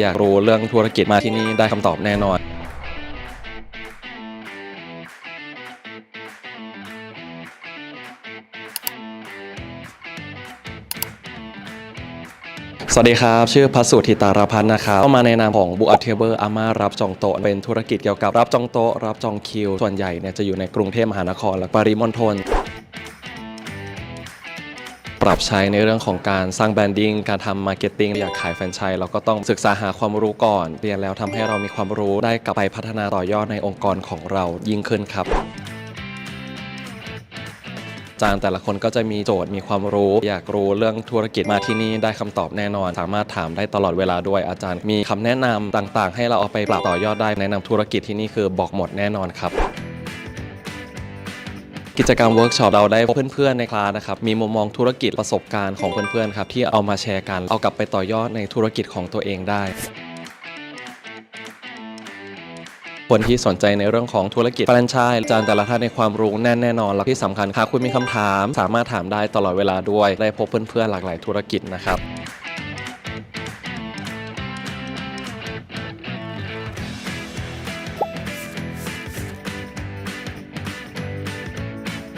อยากรู้เรื่องธุรกิจมาที่นี่ได้คำตอบแน่นอน สวัสดีครับ ชื่อพัสุธิตารพัฒน์นะครับเข้ามาในนามของบุอัตเทเบอร์อาม่ารับจองโต๊ะเป็นธุรกิจเกี่ยวกับรับจองโต๊ะรับจองคิว ส่วนใหญ่เนี่ยจะอยู่ในกรุงเทพมหานครและปริมณฑล ปรับใช้ในเรื่องของการสร้างแบรนดิ้งการทำมาร์เก็ตติ้งอยากขายแฟรนไชส์เราก็ต้องศึกษาหาความรู้ก่อน เรียนแล้วทำให้เรามีความรู้ได้กลับไปพัฒนาต่อยอดในองค์กรของเรายิ่งขึ้นครับอาจารย์แต่ละคนก็จะมีโจทย์มีความรู้ อยากรู้เรื่องธุรกิจมาที่นี่ได้คำตอบแน่นอน สามารถถามได้ตลอดเวลาด้วยอาจารย์ มีคำแนะนำต่างๆ ให้เราเอาไปปรับต่อยอดได้แนะนำธุรกิจที่นี่คือบอกหมดแน่นอนครับ กิจกรรมเวิร์กช็อปเราได้พบเพื่อนๆในคลาสนะครับมีมุมมองธุรกิจประสบการณ์ของเพื่อนๆครับที่เอามาแชร์กันเอากลับไปต่อยอดในธุรกิจของตัวเองได้ คนที่สนใจในเรื่องของธุรกิจแฟรนไชส์อาจารย์แต่ละท่านในความรู้แน่นแน่นอนและที่สำคัญหากคุณมีคำถาม สามารถถามได้ตลอดเวลาด้วยได้พบเพื่อนๆหลากหลายธุรกิจนะครับ